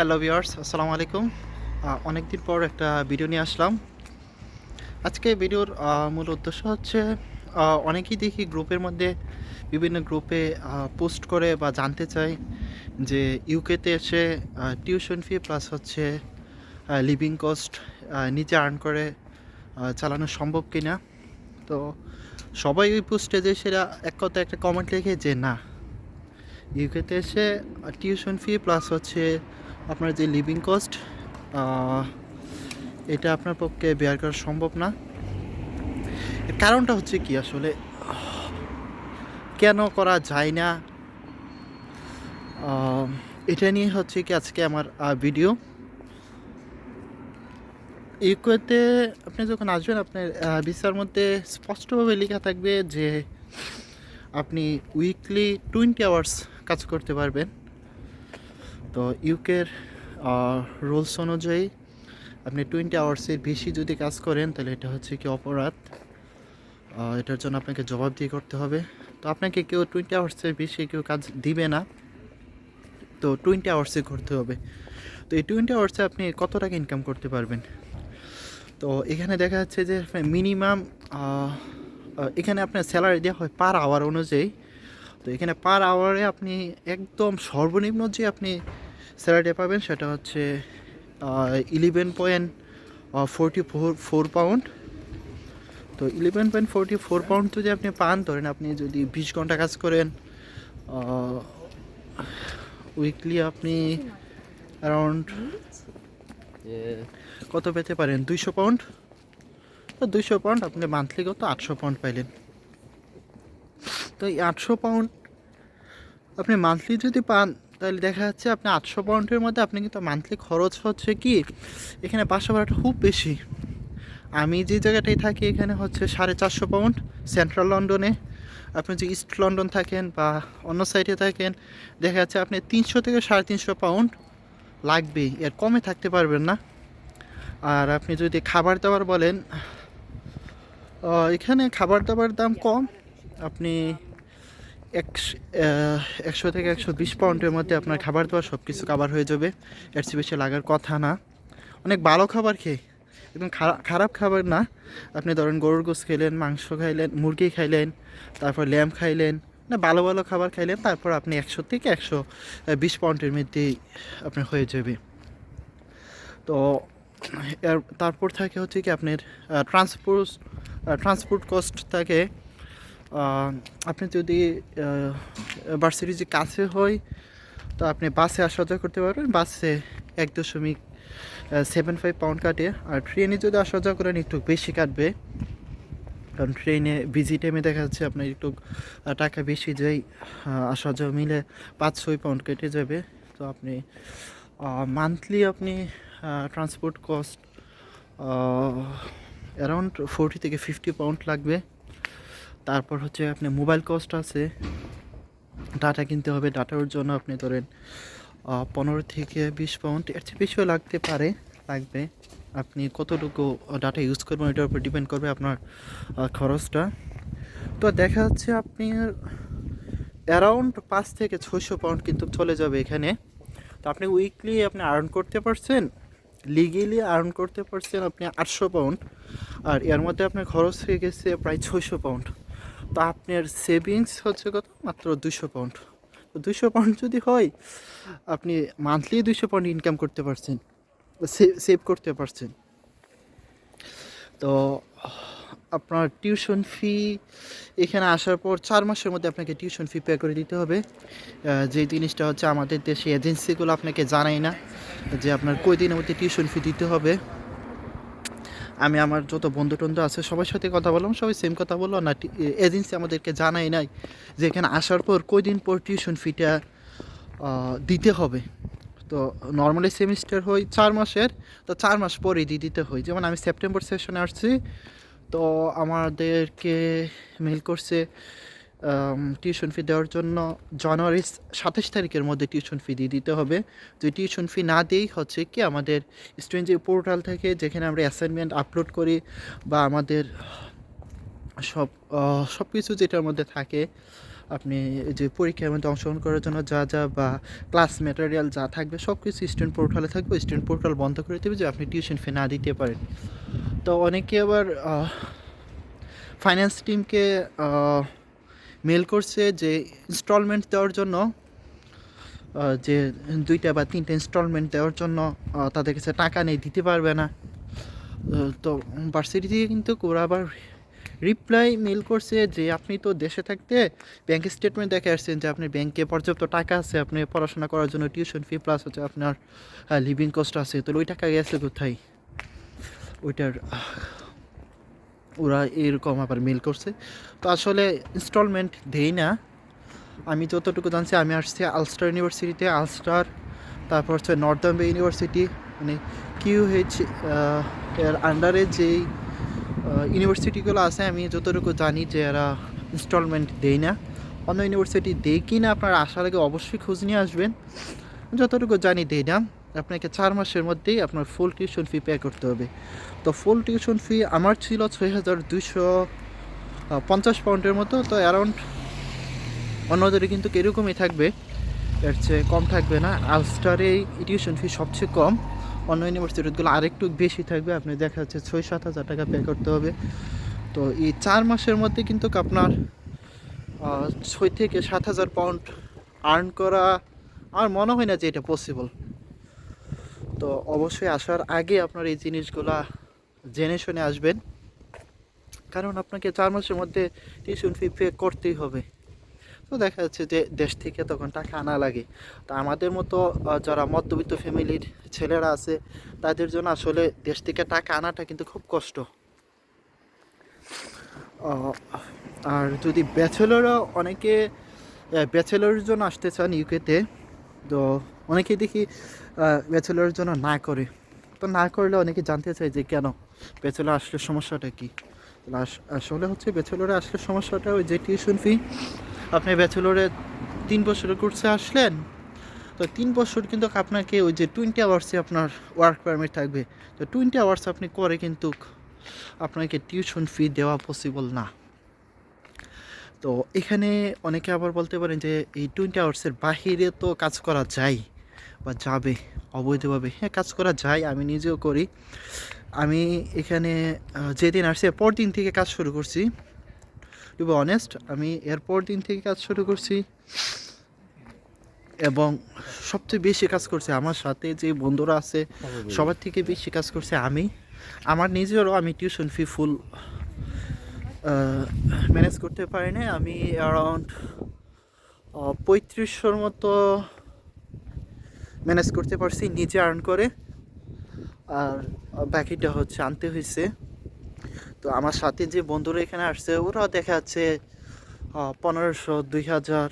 Hello viewers আসসালামু আলাইকুম। অনেক দিন পর একটা ভিডিও নিয়ে আসলাম। আজকে ভিডিওর মূল উদ্দেশ্য হচ্ছে অনেকেই দেখি গ্রুপের মধ্যে বিভিন্ন গ্রুপে পোস্ট করে বা জানতে চাই যে ইউকেতে এসে টিউশন ফি প্লাস হচ্ছে লিভিং কস্ট নিজে আর্ন করে চালানো সম্ভব কি না তো সবাই ওই পোস্টে যে সেটা এক কথা একটা কমেন্ট লিখে যে না ইউকেতে এসে টিউশন ফি প্লাস হচ্ছে আপনার যে লিভিং কস্ট এটা আপনার পক্ষে বেয়ার করা সম্ভব না। কারণটা হচ্ছে কি, আসলে কেন করা যায় না? এটা নিয়ে হচ্ছে কি আজকে আমার ভিডিও ইউকেতে আপনি যখন আসবেন, আপনার ভিসার মধ্যে স্পষ্টভাবে লেখা থাকবে যে আপনি উইকলি টোয়েন্টি আওয়ার্স কাজ করতে পারবেন। তো ইউকের রুলস অনুযায়ী আপনি টোয়েন্টি আওয়ার্সের বেশি যদি কাজ করেন, তাহলে এটা হচ্ছে কি অপরাধ। এটার জন্য আপনাকে জবাব দিয়ে করতে হবে। তো আপনাকে কেউ টোয়েন্টি আওয়ার্সের বেশি কেউ কাজ দিবে না। তো টোয়েন্টি আওয়ার্সে করতে হবে। তো এই টোয়েন্টি আওয়ার্সে আপনি কত টাকা ইনকাম করতে পারবেন? তো এখানে দেখা যাচ্ছে যে মিনিমাম এখানে আপনার স্যালারি দেওয়া হয় পার আওয়ার অনুযায়ী। তো এখানে পার আওয়ারে আপনি একদম সর্বনিম্ন যে আপনি স্যালারিটা পাবেন সেটা হচ্ছে eleven point forty four four pound তো eleven point forty four pound যদি আপনি পান ধরেন আপনি যদি বিশ ঘণ্টা কাজ করেন উইকলি আপনি অ্যারাউন্ড কত পেতে পারেন? দুইশো পাউন্ড তো দুইশো পাউন্ড আপনি মান্থলি কত? আটশো পাউন্ড পাইলেন। তো এই আটশো পাউন্ড আপনি মান্থলি যদি পান তাহলে দেখা যাচ্ছে আপনি আটশো পাউন্ডের মধ্যে আপনি কিন্তু মান্থলি খরচ হচ্ছে কি? এখানে বাসা ভাড়াটা খুব বেশি। আমি যে জায়গাটায় থাকি এখানে হচ্ছে সাড়ে চারশো পাউন্ড সেন্ট্রাল লন্ডনে আপনি যে ইস্ট লন্ডন থাকেন বা অন্য সাইডে থাকেন, দেখা যাচ্ছে আপনি তিনশো থেকে সাড়ে তিনশো পাউন্ড লাগবেই, এর কমে থাকতে পারবেন না। আর আপনি যদি খাবার দাবার বলেন এখানে খাবার দাবার দাম কম। আপনি একশ- থেকে একশো বিশ পাউন্ডের মধ্যে আপনার খাবার দাবার সব কিছু কাবার হয়ে যাবে। এর চেয়ে বেশি লাগার কথা না। অনেক ভালো খাবার খেয়ে, একদম খারা- খারাপ খাবার না। আপনি ধরেন গরুর গোস খাইলেন, মাংস খাইলেন, মুরগি খাইলেন, তারপর ল্যাম্প খাইলেন, না ভালো ভালো খাবার খাইলেন, তারপর আপনি একশো থেকে একশো বিশ পাউন্ডের মধ্যেই আপনার হয়ে যাবে। তো এর, তারপর থাকে হচ্ছে কি আপনার ট্রান্সপোর্ট ট্রান্সপোর্ট কস্ট থাকে আপনি যদি ভার্সিটি যে কাছে হয়, তো আপনি বাসে আসা যাওয়া করতে পারবেন। বাসে এক দশমিক সেভেন ফাইভ পাউন্ড কাটে। আর ট্রেনে যদি আসা যাওয়া করেন, একটু বেশি কাটবে। কারণ ট্রেনে বিজি টাইমে দেখা যাচ্ছে আপনার একটু টাকা বেশি যাই আসা যাওয়া মিলে পাঁচ ছয় পাউন্ড কেটে যাবে। তো আপনি মান্থলি আপনি ট্রান্সপোর্ট কস্ট অ্যারাউন্ড ফোরটি থেকে ফিফটি পাউন্ড লাগবে। তারপর হচ্ছে আপনি মোবাইল কস্ট আছে। ডাটা কিনতে হবে ডাটার জন্য আপনি ধরেন পনেরো থেকে বিশ পাউন্ড এর চেয়ে বেশিও লাগতে পারে, লাগবে। আপনি কতটুকু ডাটা ইউজ করবেন এটার উপর ডিপেন্ড করবে আপনার খরচটা। তো দেখা যাচ্ছে আপনি অ্যারাউন্ড পাঁচ থেকে ছয়শো পাউন্ড কিন্তু চলে যাবে এখানে। তো আপনি উইকলি আপনি আর্ন করতে পারছেন লিগেলি আর্ন করতে পারছেন আপনি আটশো পাউন্ড আর এর মধ্যে আপনার খরচ হয়ে গেছে প্রায় ছয়শো পাউন্ড তো আপনার সেভিংস হচ্ছে কত? মাত্র দুশো পাউন্ড তো দুশো পাউন্ড যদি হয়, আপনি মান্থলি দুশো পাউন্ড ইনকাম করতে পারছেন সেভ করতে পারছেন। তো আপনার টিউশন ফি এখানে আসার পর চার মাসের মধ্যে আপনাকে টিউশন ফি পে করে দিতে হবে। যে জিনিসটা হচ্ছে আমাদের দেশে এজেন্সিগুলো আপনাকে জানায় না যে আপনার কই দিনের মধ্যে টিউশন ফি দিতে হবে। আমি আমার যত বন্ধু টন্ধু আছে, সবার সাথে কথা বললাম, সবাই সেম কথা বলল। না এজেন্সি আমাদেরকে জানাই নাই যে এখানে আসার পর কয়দিন পর টিউশন ফিটা দিতে হবে। তো নর্মালি সেমিস্টার হয় চার মাসের, তো চার মাস পরেই দিয়ে দিতে হয়। যেমন আমি সেপ্টেম্বর সেশনে আসছি, তো আমাদেরকে মেল করছে টিউশন ফি দেওয়ার জন্য জানুয়ারি সাতাশ তারিখের মধ্যে টিউশন ফি দিয়ে দিতে হবে। যদি টিউশন ফি না দিয়েই হচ্ছে কি আমাদের স্টুডেন্ট যে পোর্টাল থেকে, যেখানে আমরা অ্যাসাইনমেন্ট আপলোড করি বা আমাদের সব সব কিছু যেটার মধ্যে থাকে, আপনি যে পরীক্ষার মধ্যে অংশগ্রহণ করার জন্য যা যা বা ক্লাস ম্যাটেরিয়াল যা থাকবে সব কিছু স্টুডেন্ট পোর্টালে থাকবে। স্টুডেন্ট পোর্টাল বন্ধ করে দেবে যে আপনি টিউশন ফি না দিতে পারেন। তো অনেকে আবার ফাইন্যান্স টিমকে মেল করছে যে ইনস্টলমেন্ট দেওয়ার জন্য যে দুইটা বা তিনটা ইনস্টলমেন্ট দেওয়ার জন্য তাদের কাছে টাকা নেই, দিতে পারবে না। তো ভার্সিটি থেকে কিন্তু ওরা আবার রিপ্লাই মেল করছে যে, আপনি তো দেশে থাকতে ব্যাংক স্টেটমেন্ট দেখে আসছেন যে, আপনার ব্যাংকে পর্যাপ্ত টাকা আছে, আপনি পড়াশোনা করার জন্য টিউশন ফি প্লাস হচ্ছে আপনার লিভিং কস্ট আছে। তো ওই টাকা গেছে কোথায়? ওইটার ওরা এরকম আবার মেল করছে। তো আসলে ইনস্টলমেন্ট দেই না। আমি যতটুকু জানছি, আমি আসছি আলস্টার ইউনিভার্সিটিতে আলস্টার তারপর হচ্ছে নর্দার্ন বে ইউনিভার্সিটি মানে কিউএইচ এর আন্ডারে যেই ইউনিভার্সিটিগুলো আছে, আমি যতটুকু জানি যে এরা ইনস্টলমেন্ট দেই না। অন্য ইউনিভার্সিটি দেয় কি না আপনার আসার আগে অবশ্যই খোঁজ নিয়ে আসবেন। যতটুকু জানি দেই না। আপনাকে চার মাসের মধ্যেই আপনার ফুল টিউশন ফি পে করতে হবে। তো ফুল টিউশন ফি আমার ছিল ছয় হাজার দুইশো পঞ্চাশ পাউন্ডের মতো, তো অ্যারাউন্ড অন্যদের কিন্তু এরকমই থাকবে। এর চেয়ে কম থাকবে না। আলস্টারে টিউশন ফি সবচেয়ে কম। অন্য ইউনিভার্সিটিগুলো আরেকটু বেশি থাকবে। আপনি দেখা যাচ্ছে ছয় সাত হাজার টাকা পে করতে হবে। তো এই চার মাসের মধ্যে কিন্তু আপনার ছয় থেকে সাত হাজার পাউন্ড আর্ন করা, আমার মনে হয় না যে এটা পসিবল তো অবশ্যই আসার আগে আপনার এই জিনিসগুলা জেনে শুনে আসবেন। কারণ আপনাকে চার মাসের মধ্যে টিউশন ফি পে করতেই হবে। তো দেখা যাচ্ছে যে দেশ থেকে তখন টাকা আনা লাগে। তো আমাদের মতো যারা মধ্যবিত্ত ফ্যামিলির ছেলেরা আছে, তাদের জন্য আসলে দেশ থেকে টাকা আনাটা কিন্তু খুব কষ্ট। আর যদি ব্যাচেলররা অনেকে ব্যাচেলরের জন্য আসতে চান ইউকেতে তো অনেকেই দেখি ব্যাচেলরের জন্য না করে। তো না করলে অনেকে জানতে চায় যে কেন? ব্যাচেলর আসলে সমস্যাটা কী? আসলে হচ্ছে ব্যাচেলরে আসলে সমস্যাটা ওই যে টিউশন ফি আপনি ব্যাচেলরে তিন বছরের কোর্সে আসলেন, তো তিন বছর কিন্তু আপনাকে ওই যে টোয়েন্টি আওয়ার্সে আপনার ওয়ার্ক পারমিট থাকবে। তো টোয়েন্টি আওয়ার্স আপনি করে কিন্তু আপনাকে টিউশন ফি দেওয়া পসিবল না। তো এখানে অনেকে আবার বলতে পারেন যে এই টোয়েন্টি আওয়ার্সের বাহিরে তো কাজ করা যায় বা যাবে অবৈধভাবে। হ্যাঁ কাজ করা যায় আমি নিজেও করি। আমি এখানে যেদিন আসছি এরপর দিন থেকে কাজ শুরু করছি। টু বি অনেস্ট আমি এরপর দিন থেকে কাজ শুরু করছি। এবং সবচেয়ে বেশি কাজ করছে আমার সাথে যে বন্ধুরা আছে সবার থেকে বেশি কাজ করছে আমি। আমার নিজেরও আমি টিউশন ফি ফুল ম্যানেজ করতে পারি না আমি অ্যারাউন্ড পঁয়ত্রিশশোর মতো ম্যানেজ করতে পারছি, নিজে আর্ন করে। আর বাকিটা হচ্ছে আনতে হয়েছে তো আমার সাথে যে বন্ধুরা এখানে আসছে ওরা দেখা যাচ্ছে পনেরোশো, দুই হাজার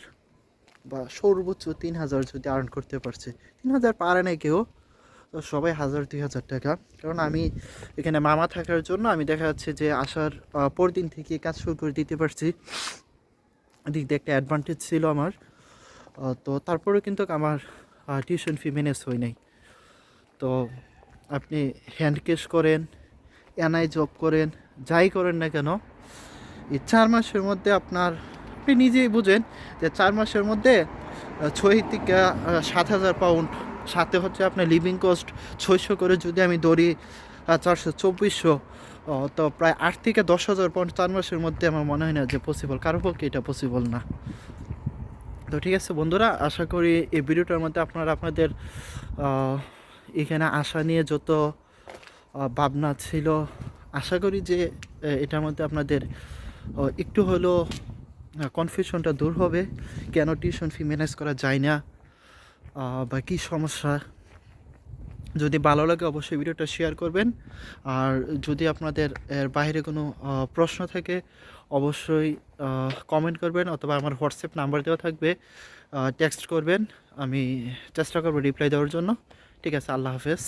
বা সর্বোচ্চ তিন হাজার যদি আর্ন করতে পারছে। তিন হাজার পারে না কেউ। তো সবাই হাজার দুই হাজার টাকা। কারণ আমি এখানে মামা থাকার জন্য আমি দেখা যাচ্ছে যে আসার আহ, পর দিন থেকে কাজ শুরু করে দিতে পারছি। দিক দিয়ে একটা অ্যাডভান্টেজ ছিল আমার। তো তারপরেও কিন্তু আমার টিউশন ফি ম্যানেজ হয় নাই। তো আপনি হ্যান্ড ক্যাশ করেন এনআই জব করেন যাই করেন না কেন এই চার মাসের মধ্যে আপনার আপনি নিজেই বুঝেন যে চার মাসের মধ্যে ছয় থেকে সাত হাজার পাউন্ড সাথে হচ্ছে আপনার লিভিং কস্ট ছয়শো করে যদি আমি আহ, চারশো চব্বিশশো তো প্রায় আট থেকে দশ হাজার পাউন্ড চার মাসের মধ্যে আমার মনে হয় না যে পসিবল কারও পক্ষে এটা পসিবল না। তো ঠিক আছে বন্ধুরা আশা করি এই ভিডিওটার মধ্যে আপনারা আপনাদের এখানে আসা নিয়ে যত ভাবনা ছিল আশা করি যে এটার মধ্যে আপনাদের একটু হলেও কনফিউশনটা দূর হবে। কেন টিউশন ফি ম্যানেজ করা যায় না? বা কী সমস্যা? যদি ভালো লাগে অবশ্যই ভিডিওটা শেয়ার করবেন। আর যদি আপনাদের এর বাইরে কোনো প্রশ্ন থাকে, অবশ্যই কমেন্ট করবেন অথবা আমার হোয়াটসঅ্যাপ নাম্বার দেওয়া থাকবে। টেক্সট করবেন। আমি চেষ্টা করব রিপ্লাই দেওয়ার জন্য। ঠিক আছে, আল্লাহ হাফেজ।